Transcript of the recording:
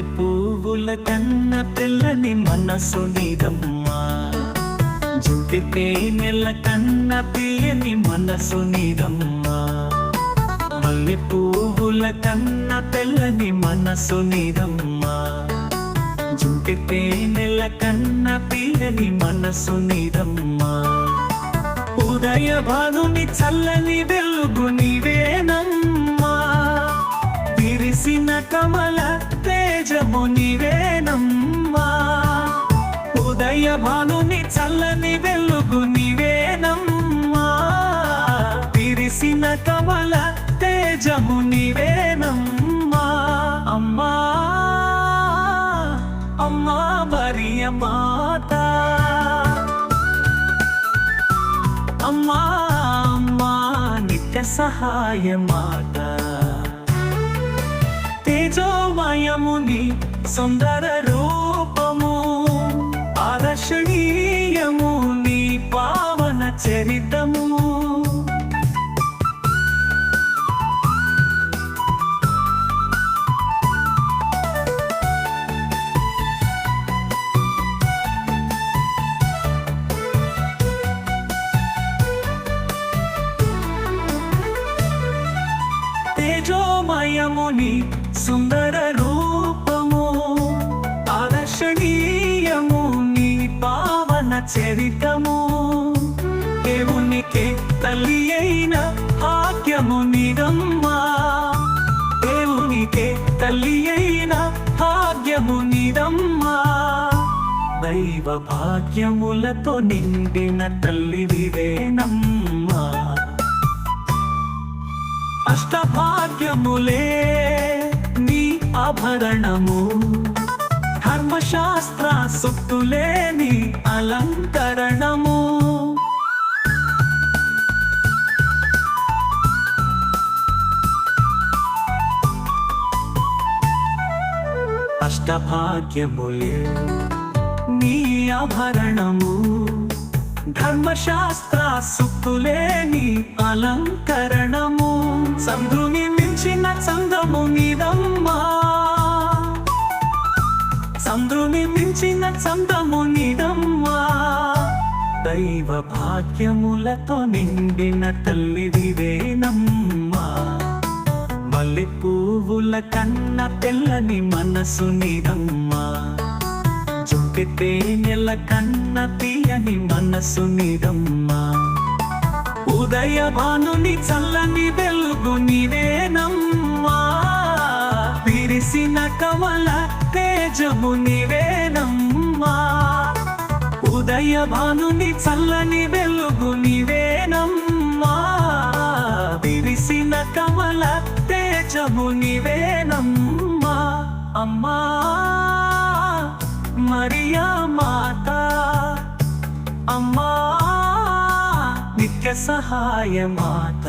కన్న తెల్లని మనసు నీదమ్మా. జుట్టితే నెల కన్న తీయని మనసు నీదమ్మా. మల్లె పువ్వుల కన్న తెల్లని మనసు నీదమ్మా. జుట్టితే నెల కన్న తీయని మనసు నీదమ్మా. ఉదయ భానుని చల్లని వెలుగు నీవేనమ్మా. విరిసిన కమల నిజము నీవేనమ్మా. ఉదయ భానుని చల్లని వెలుగు నీవేనమ్మా. విరిసిన కమల తేజము నీవేనమ్మా. అమ్మా అమ్మా మరియ మాత. అమ్మా అమ్మా నిత్య సహాయ మాత. తేజోమయముని సుందర రూపము ఆదర్శనీయము నీ పావన చరితము. తేజోమయముని సుందర రూపము ఆదర్శనీయము నీ పావన చరితము. దేవునికి తల్లి అయిన భాగ్యము నిదమ్మా. దేవునికి తల్లి అయిన భాగ్యము నిదమ్మా. దైవ భాగ్యములతో నిండిన తల్లి వివేనమ్మా. అష్టభాగ్యములే నీ ఉదాహరణము. ధర్మశాస్త్ర సుక్తులేని అలంకరణము. అష్టభాగ్యములే నీ ఆభరణము. ధర్మశాస్త్ర సుత్తులేని అలంకరణము. సంధుని మించిన చందము నీదమ్మా. సంద్రుని చందము నిదమ్మా దైవ భాగ్యములతో నిండిన తల్లిదివేనమ్మా మల్లె పువ్వుల కన్న తెల్లని మనసు నిదమ్మా చుట్టితే నెల కన్న తీయని మనసు నిదమ్మా ఉదయ భానుని చల్లని వెలుగు నివేనమ్మా. విరిసిన కమల తేజము నివే నీవేనమ్మా ఉదయ భానుని చల్లని వెలుగు నీవేనమ్మా. విరిసిన కమల తేజము నీవేనమ్మా. అమ్మా మరియా మాత. అమ్మా నిత్య సహాయ మాత.